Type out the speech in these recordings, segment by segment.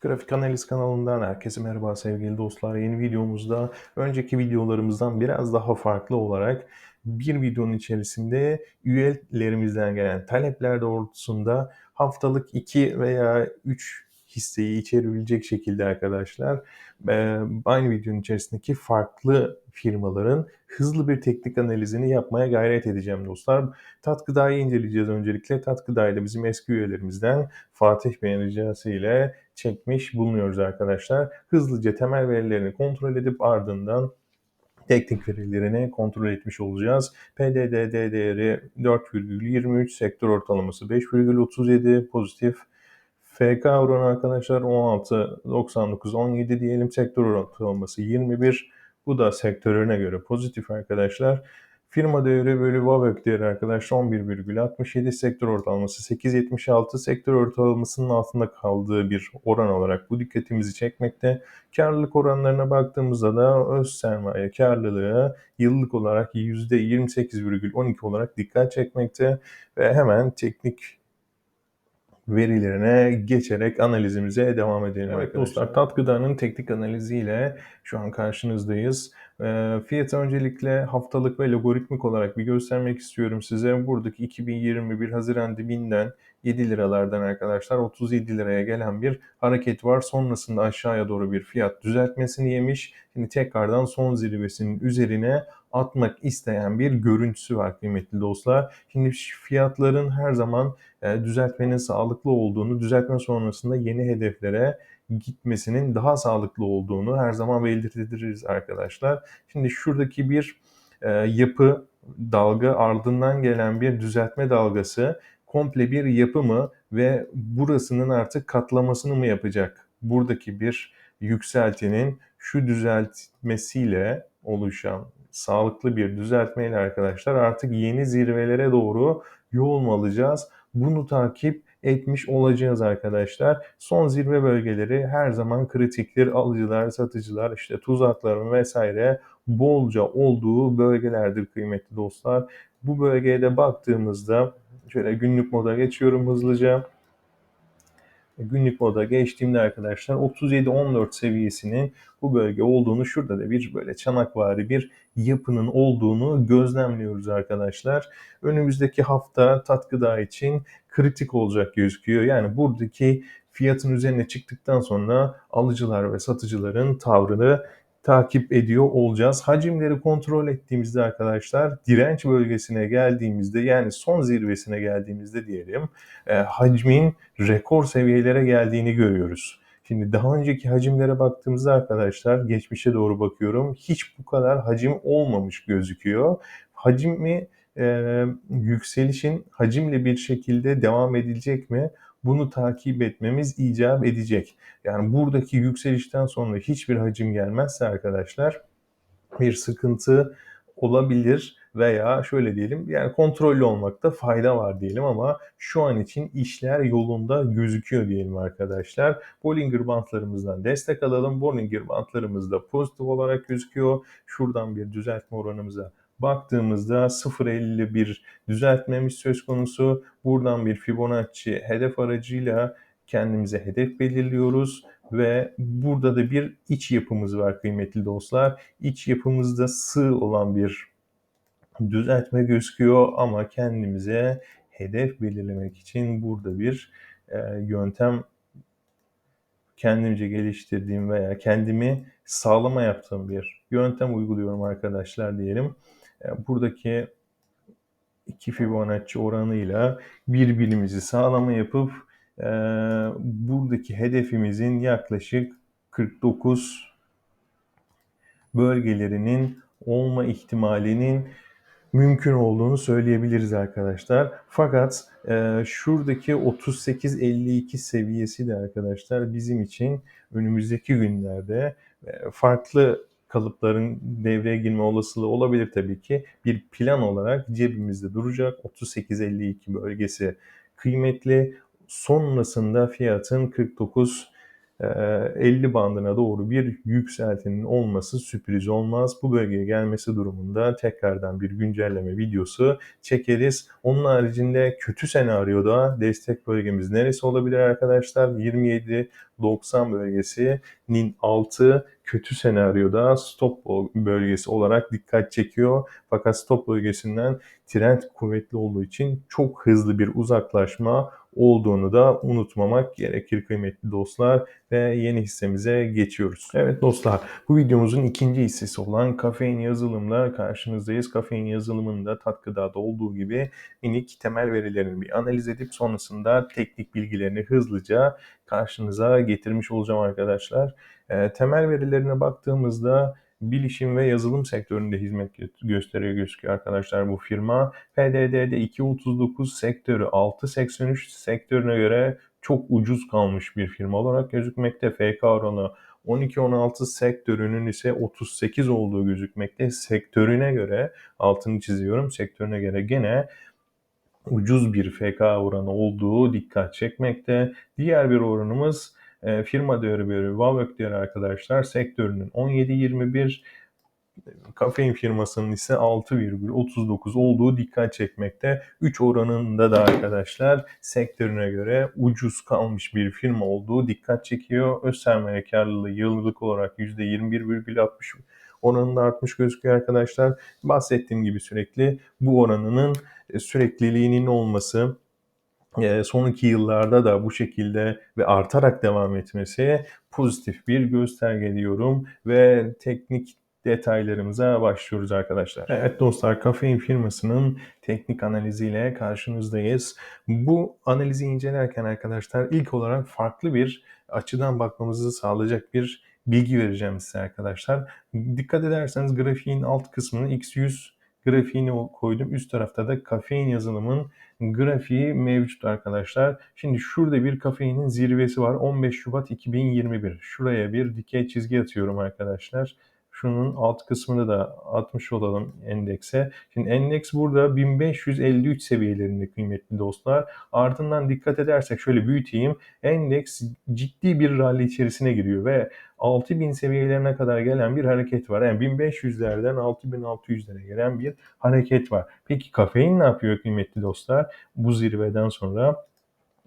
Grafik Analiz kanalından herkese merhaba sevgili dostlar. Yeni videomuzda önceki videolarımızdan biraz daha farklı olarak bir videonun içerisinde üyelerimizden gelen talepler doğrultusunda haftalık 2 veya 3 hisseyi içerebilecek şekilde arkadaşlar aynı videonun içerisindeki farklı firmaların hızlı bir teknik analizini yapmaya gayret edeceğim dostlar. Tat Gıda'yı inceleyeceğiz öncelikle. Tat Gıda'yı da bizim eski üyelerimizden Fatih Bey'in ricası ile çekmiş bulunuyoruz arkadaşlar. Hızlıca temel verilerini kontrol edip ardından teknik verilerini kontrol etmiş olacağız. PDDD değeri 4,23, sektör ortalaması 5,37 pozitif. FK oranı arkadaşlar 16.99 17 diyelim. Sektör ortalaması 21. Bu da sektörüne göre pozitif arkadaşlar. Firma değeri bölü VAVÖK değeri arkadaşlar 11,67, sektör ortalaması 8,76, sektör ortalamasının altında kaldığı bir oran olarak bu dikkatimizi çekmekte. Karlılık oranlarına baktığımızda da öz sermaye karlılığı yıllık olarak %28,12 olarak dikkat çekmekte ve hemen teknik verilerine geçerek analizimize devam edelim evet, dostlar. Tat gıdanın teknik analiziyle şu an karşınızdayız. E, fiyatı öncelikle haftalık ve logaritmik olarak bir göstermek istiyorum size. Buradaki 2021 Haziran dibinden 7 liralardan arkadaşlar 37 liraya gelen bir hareket var. Sonrasında aşağıya doğru bir fiyat düzeltmesini yemiş. Şimdi tekrardan son zirvesinin üzerine atmak isteyen bir görüntüsü var kıymetli dostlar. Şimdi fiyatların her zaman e, düzeltmenin sağlıklı olduğunu, düzeltme sonrasında yeni hedeflere gitmesinin daha sağlıklı olduğunu her zaman belirtiriz arkadaşlar. Şimdi şuradaki bir e, yapı dalga ardından gelen bir düzeltme dalgası komple bir yapı mı ve burasının artık katlamasını mı yapacak? Buradaki bir yükseltinin şu düzeltmesiyle oluşan sağlıklı bir düzeltmeyle arkadaşlar artık yeni zirvelere doğru yol alacağız? Bunu takip etmiş olacağız arkadaşlar. Son zirve bölgeleri her zaman kritiktir. Alıcılar, satıcılar, işte tuzakların vesaire bolca olduğu bölgelerdir kıymetli dostlar. Bu bölgeye de baktığımızda şöyle günlük moda geçiyorum hızlıca günlük moda geçtiğimde arkadaşlar 37-14 seviyesinin bu bölge olduğunu şurada da bir böyle çanakvari bir yapının olduğunu gözlemliyoruz arkadaşlar. Önümüzdeki hafta tat gıda için kritik olacak gözüküyor. Yani buradaki fiyatın üzerine çıktıktan sonra alıcılar ve satıcıların tavrını takip ediyor olacağız. Hacimleri kontrol ettiğimizde arkadaşlar direnç bölgesine geldiğimizde yani son zirvesine geldiğimizde diyelim e, hacmin rekor seviyelere geldiğini görüyoruz. Şimdi daha önceki hacimlere baktığımızda arkadaşlar geçmişe doğru bakıyorum. Hiç bu kadar hacim olmamış gözüküyor. Hacmi e, yükselişin hacimle bir şekilde devam edilecek mi? Bunu takip etmemiz icap edecek. Yani buradaki yükselişten sonra hiçbir hacim gelmezse arkadaşlar bir sıkıntı olabilir veya şöyle diyelim yani kontrollü olmakta fayda var diyelim ama şu an için işler yolunda gözüküyor diyelim arkadaşlar. Bollinger bantlarımızdan destek alalım. Bollinger bantlarımız da pozitif olarak gözüküyor. Şuradan bir düzeltme oranımıza baktığımızda 0.50 bir düzeltmemiz söz konusu. Buradan bir Fibonacci hedef aracıyla kendimize hedef belirliyoruz ve burada da bir iç yapımız var kıymetli dostlar. İç yapımızda sığ olan bir düzeltme gözüküyor ama kendimize hedef belirlemek için burada bir e, yöntem kendimce geliştirdiğim veya kendimi sağlama yaptığım bir yöntem uyguluyorum arkadaşlar diyelim. E, buradaki iki Fibonacci oranıyla birbirimizi sağlama yapıp e, buradaki hedefimizin yaklaşık 49 bölgelerinin olma ihtimalinin mümkün olduğunu söyleyebiliriz arkadaşlar. Fakat e, şuradaki 38-52 seviyesi de arkadaşlar bizim için önümüzdeki günlerde e, farklı kalıpların devreye girme olasılığı olabilir tabii ki. Bir plan olarak cebimizde duracak. 38-52 bölgesi kıymetli. Sonrasında fiyatın 49 50 bandına doğru bir yükseltinin olması sürpriz olmaz. Bu bölgeye gelmesi durumunda tekrardan bir güncelleme videosu çekeriz. Onun haricinde kötü senaryoda destek bölgemiz neresi olabilir arkadaşlar? 27 90 bölgesinin altı kötü senaryoda stop bölgesi olarak dikkat çekiyor. Fakat stop bölgesinden trend kuvvetli olduğu için çok hızlı bir uzaklaşma olduğunu da unutmamak gerekir kıymetli dostlar ve yeni hissemize geçiyoruz. Evet dostlar bu videomuzun ikinci hissesi olan kafein yazılımla karşınızdayız. Kafein yazılımında da olduğu gibi minik temel verilerini bir analiz edip sonrasında teknik bilgilerini hızlıca karşınıza getirmiş olacağım arkadaşlar. E, temel verilerine baktığımızda bilişim ve yazılım sektöründe hizmet gösteriyor gözüküyor arkadaşlar bu firma. PDD'de 2.39 sektörü 6.83 sektörüne göre çok ucuz kalmış bir firma olarak gözükmekte. FK oranı 12-16 sektörünün ise 38 olduğu gözükmekte. Sektörüne göre altını çiziyorum sektörüne göre gene ucuz bir FK oranı olduğu dikkat çekmekte. Diğer bir oranımız e, firma değeri bir Wavök değeri arkadaşlar sektörünün 17-21 kafein firmasının ise 6,39 olduğu dikkat çekmekte. 3 oranında da arkadaşlar sektörüne göre ucuz kalmış bir firma olduğu dikkat çekiyor. Öz sermaye karlılığı yıllık olarak %21,60 oranında artmış gözüküyor arkadaşlar. Bahsettiğim gibi sürekli bu oranının sürekliliğinin olması son iki yıllarda da bu şekilde ve artarak devam etmesi pozitif bir gösterge diyorum ve teknik detaylarımıza başlıyoruz arkadaşlar. Evet dostlar Kafein firmasının teknik analiziyle karşınızdayız. Bu analizi incelerken arkadaşlar ilk olarak farklı bir açıdan bakmamızı sağlayacak bir bilgi vereceğim size arkadaşlar. Dikkat ederseniz grafiğin alt kısmını X100 grafiğini koydum. Üst tarafta da kafein yazılımın grafiği mevcut arkadaşlar. Şimdi şurada bir kafeinin zirvesi var. 15 Şubat 2021. Şuraya bir dikey çizgi atıyorum arkadaşlar. Şunun alt kısmını da atmış olalım endekse. Şimdi endeks burada 1553 seviyelerinde kıymetli dostlar. Ardından dikkat edersek şöyle büyüteyim. Endeks ciddi bir rally içerisine giriyor ve 6000 seviyelerine kadar gelen bir hareket var. Yani 1500'lerden 6600'lere gelen bir hareket var. Peki kafein ne yapıyor kıymetli dostlar? Bu zirveden sonra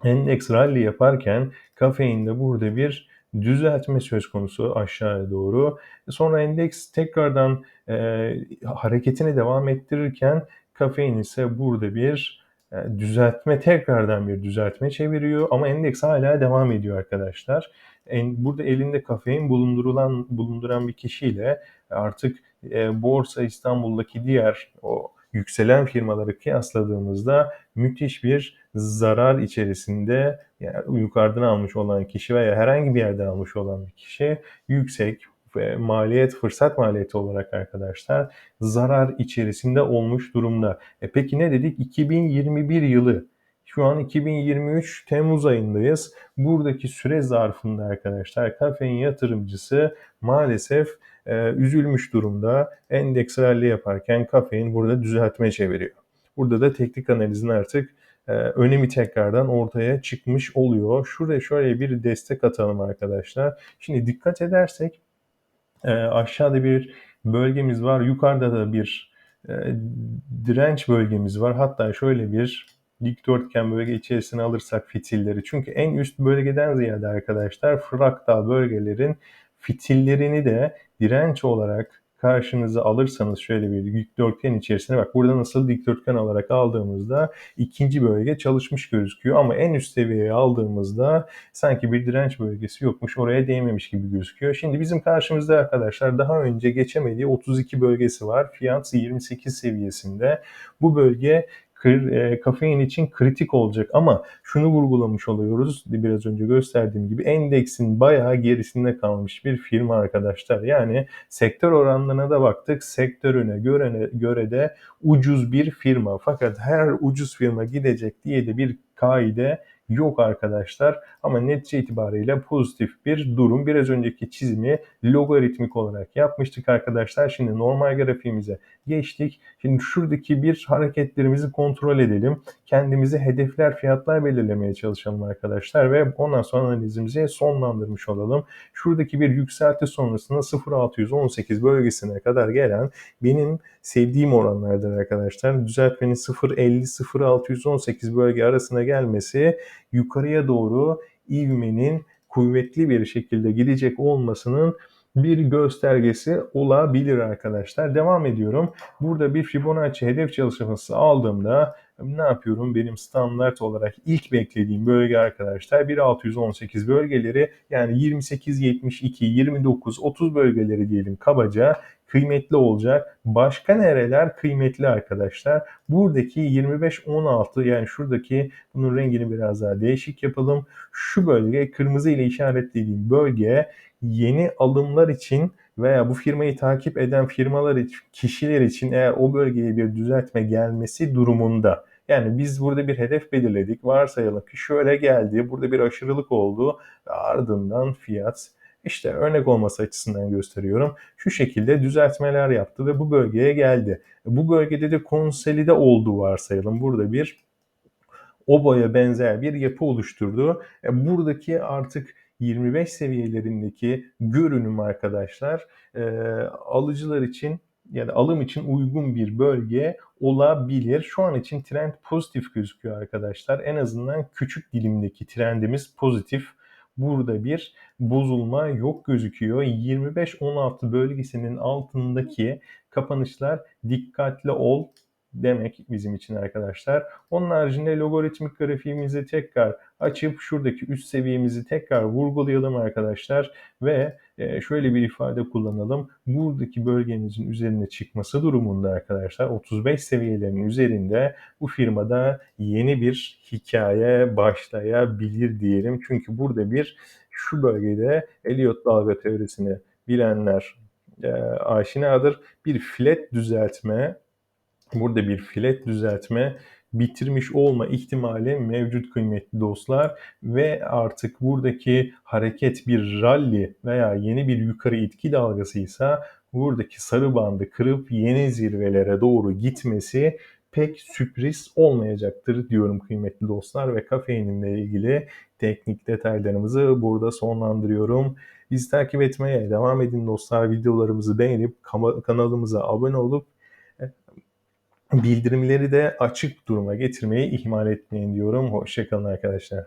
endeks rally yaparken kafein de burada bir düzeltme söz konusu aşağıya doğru. Sonra endeks tekrardan e, hareketini devam ettirirken kafein ise burada bir e, düzeltme tekrardan bir düzeltme çeviriyor ama endeks hala devam ediyor arkadaşlar. En, burada elinde kafein bulundurulan bulunduran bir kişiyle artık e, Borsa İstanbul'daki diğer o yükselen firmaları kıyasladığımızda müthiş bir zarar içerisinde yani yukarıdan almış olan kişi veya herhangi bir yerden almış olan bir kişi yüksek ve maliyet fırsat maliyeti olarak arkadaşlar zarar içerisinde olmuş durumda. E peki ne dedik? 2021 yılı şu an 2023 Temmuz ayındayız. Buradaki süre zarfında arkadaşlar kafein yatırımcısı maalesef e, üzülmüş durumda. Endeks rally yaparken kafein burada düzeltme çeviriyor. Burada da teknik analizin artık e, önemi tekrardan ortaya çıkmış oluyor. Şuraya şöyle bir destek atalım arkadaşlar. Şimdi dikkat edersek e, aşağıda bir bölgemiz var. Yukarıda da bir e, direnç bölgemiz var. Hatta şöyle bir dikdörtgen bölge içerisine alırsak fitilleri. Çünkü en üst bölgeden ziyade arkadaşlar fraktal bölgelerin fitillerini de direnç olarak karşınıza alırsanız şöyle bir dikdörtgen içerisine bak burada nasıl dikdörtgen olarak aldığımızda ikinci bölge çalışmış gözüküyor ama en üst seviyeye aldığımızda sanki bir direnç bölgesi yokmuş oraya değmemiş gibi gözüküyor. Şimdi bizim karşımızda arkadaşlar daha önce geçemediği 32 bölgesi var. Fiyat 28 seviyesinde. Bu bölge e, kafein için kritik olacak ama şunu vurgulamış oluyoruz biraz önce gösterdiğim gibi endeksin bayağı gerisinde kalmış bir firma arkadaşlar. Yani sektör oranlarına da baktık. Sektörüne göre, göre de ucuz bir firma. Fakat her ucuz firma gidecek diye de bir kaide yok arkadaşlar. Ama netice itibariyle pozitif bir durum. Biraz önceki çizimi logaritmik olarak yapmıştık arkadaşlar. Şimdi normal grafiğimize geçtik. Şimdi şuradaki bir hareketlerimizi kontrol edelim. Kendimize hedefler, fiyatlar belirlemeye çalışalım arkadaşlar ve ondan sonra analizimizi sonlandırmış olalım. Şuradaki bir yükselti sonrasında 0.618 bölgesine kadar gelen benim sevdiğim oranlardır arkadaşlar. Düzeltmenin 0.50-0.618 bölge arasına gelmesi yukarıya doğru ivmenin kuvvetli bir şekilde gidecek olmasının bir göstergesi olabilir arkadaşlar. Devam ediyorum. Burada bir Fibonacci hedef çalışması aldığımda ne yapıyorum? Benim standart olarak ilk beklediğim bölge arkadaşlar 1618 bölgeleri yani 28, 72, 29, 30 bölgeleri diyelim kabaca kıymetli olacak. Başka nereler kıymetli arkadaşlar? Buradaki 25-16 yani şuradaki bunun rengini biraz daha değişik yapalım. Şu bölge kırmızı ile işaretlediğim bölge yeni alımlar için veya bu firmayı takip eden firmalar için, kişiler için eğer o bölgeye bir düzeltme gelmesi durumunda yani biz burada bir hedef belirledik. Varsayalım ki şöyle geldi. Burada bir aşırılık oldu. Ve ardından fiyat işte örnek olması açısından gösteriyorum. Şu şekilde düzeltmeler yaptı ve bu bölgeye geldi. Bu bölgede de konsolide olduğu varsayalım. Burada bir obaya benzer bir yapı oluşturdu. E, buradaki artık 25 seviyelerindeki görünüm arkadaşlar e, alıcılar için yani alım için uygun bir bölge olabilir. Şu an için trend pozitif gözüküyor arkadaşlar. En azından küçük dilimdeki trendimiz pozitif. Burada bir bozulma yok gözüküyor. 25-16 bölgesinin altındaki kapanışlar dikkatli ol demek bizim için arkadaşlar. Onun haricinde logaritmik grafiğimizi tekrar açıp şuradaki üst seviyemizi tekrar vurgulayalım arkadaşlar ve e, şöyle bir ifade kullanalım. Buradaki bölgemizin üzerine çıkması durumunda arkadaşlar 35 seviyelerinin üzerinde bu firmada yeni bir hikaye başlayabilir diyelim. Çünkü burada bir şu bölgede Elliott dalga teorisini bilenler e, aşinadır. Bir flat düzeltme burada bir filet düzeltme bitirmiş olma ihtimali mevcut kıymetli dostlar ve artık buradaki hareket bir rally veya yeni bir yukarı itki dalgasıysa buradaki sarı bandı kırıp yeni zirvelere doğru gitmesi pek sürpriz olmayacaktır diyorum kıymetli dostlar ve kafeinimle ilgili teknik detaylarımızı burada sonlandırıyorum. Bizi takip etmeye devam edin dostlar. Videolarımızı beğenip kanalımıza abone olup bildirimleri de açık duruma getirmeyi ihmal etmeyin diyorum. Hoşçakalın arkadaşlar.